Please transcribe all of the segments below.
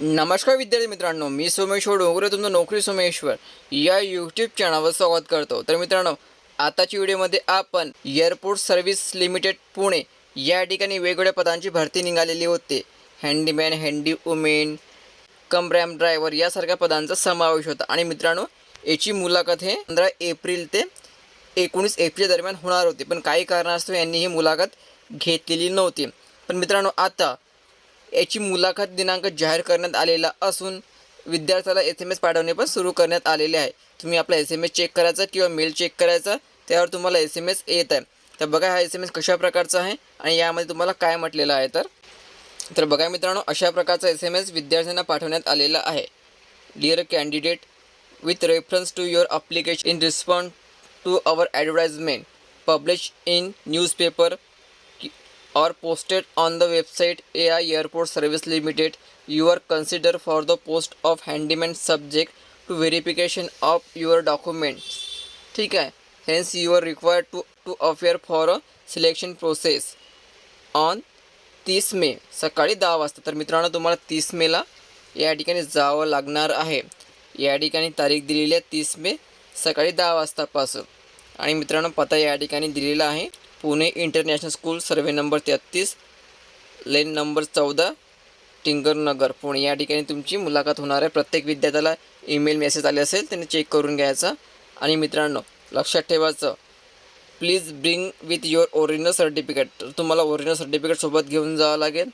नमस्कार विद्यार्थी मित्रांनो मी सोमेश्वर डोंगरे तुमचं नोकरी सोमेश्वर या यूट्यूब चॅनलवर स्वागत करतो. तर मित्रांनो आताच्या व्हिडिओमध्ये आपण एअरपोर्ट सर्व्हिस लिमिटेड पुणे या ठिकाणी वेगवेगळ्या पदांची भरती निघालेली होती. Handyman handy women cum ramp driver यासारख्या पदांचा समावेश होता. आणि मित्रांनो याची मुलाखत हे पंधरा एप्रिल ते एकोणीस एप्रिल दरम्यान होणार होती. पण काही कारणास्तव यांनी ही मुलाखत घेतलेली नव्हती. पण मित्रांनो आता याची मुलाखत दिनांक जाहीर करण्यात आलेला असून विद्यार्थ्याला एस एम एस पाठवणे पण सुरू करण्यात आलेले आहे. तुम्ही आपला एस एम एस चेक करायचा किंवा मेल चेक करायचा त्यावर तुम्हाला एस एम एस येत आहे. तर बघा हा एस एम एस कशा प्रकारचा आहे आणि यामध्ये तुम्हाला काय म्हटलेलं आहे तर? तर बघा मित्रांनो अशा प्रकारचा एस एम एस विद्यार्थ्यांना पाठवण्यात आलेला आहे. Dear candidate with reference to your application in respond to our advertisement publish in newspaper or posted on the website AI Airport Service Limited, you are considered for the post of handyman subject to verification of your documents. ठीक आहे hence you are required to to appear for a selection process on तीस मे सकाळी दहा वाजता तर मित्रांनो तुम्हाला तीस मेला या ठिकाणी जावं लागणार आहे या ठिकाणी तारीख दिलेली आहे तीस मे सकाळी दहा वाजतापासून आणि मित्रांनो पत्ता या ठिकाणी दिलेला आहे Pune international school survey number तेहत्तीस लेन नंबर चौदा टिंगरनगर. पुणे या ठिकाणी तुमची मुलाखत होणार आहे. प्रत्येक विद्यार्थ्याला ईमेल मेसेज आले असेल त्यांनी चेक करून घ्यायचा. आणि मित्रांनो लक्षात ठेवायचं please bring with your original certificate तर तुम्हाला ओरिजिनल सर्टिफिकेट सोबत घेऊन जावं लागेल.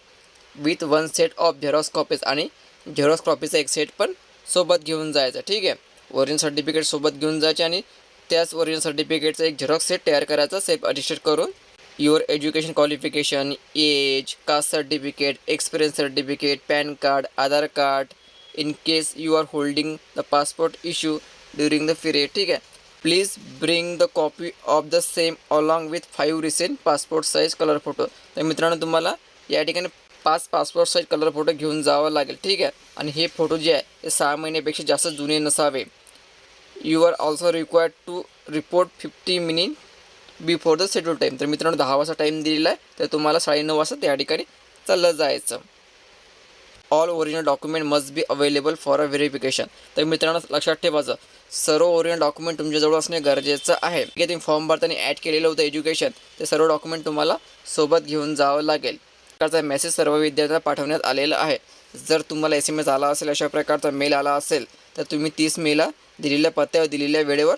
With one set of xerox copies आणि झेरॉक्स कॉपीचा एक सेट पण सोबत घेऊन जायचा. ठीक आहे? ओरिजिनल सर्टिफिकेट सोबत घेऊन जायचे आणि त्याच ओरिजिनल सर्टिफिकेटचा एक झेरॉक्स सेट तयार करायचा सेल्फ अटिस्टेड करून your education qualification age caste certificate experience certificate pan card Aadhaar card in case you are holding the passport issue during the period ठीक आहे? Please bring the copy of the same along with five recent passport size colour photo तर मित्रांनो तुम्हाला या ठिकाणी पाच passport size colour photo घेऊन जावं लागेल ठीक आहे? आणि हे फोटो जे आहे ते सहा महिन्यापेक्षा जास्त जुने नसावे. You are also required to report fifty minute before the schedule time तर मित्रांनो दहा वाजता टाईम दिलेला आहे. तर तुम्हाला साडेनऊ वाजता त्या ठिकाणी चाललं जायचं. All original document must be available for a verification तर मित्रांनो लक्षात ठेवायचं सर्व ओरिजिनल डॉक्युमेंट तुमच्याजवळ असणे गरजेचं आहे. की तुम्ही फॉर्म भरताना ॲड केलेलं होतं एज्युकेशन ते सर्व डॉक्युमेंट तुम्हाला सोबत घेऊन जावं लागेल. प्रकारचा मेसेज सर्व विद्यार्थ्यांना पाठवण्यात आलेला आहे. जर तुम्हाला एस एम एस आला असेल अशा प्रकारचा मेल आला असेल तर तुम्ही तीस मेला दिलेल्या पत्त्यावर दिलेल्या वेळेवर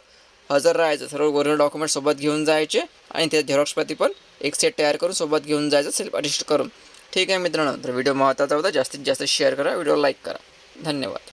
हजर राहायचं. सर्व ओरिजिनल डॉक्युमेंट सोबत घेऊन जायचे आणि त्या झेरॉक्सप्रती पण एक सेट तयार करून सोबत घेऊन जायचं सेल्फ अटिस्ट करून. ठीक आहे मित्रांनो तर व्हिडिओ महत्त्वाचा होता. जास्तीत जास्त शेअर करा व्हिडिओ लाईक करा. धन्यवाद.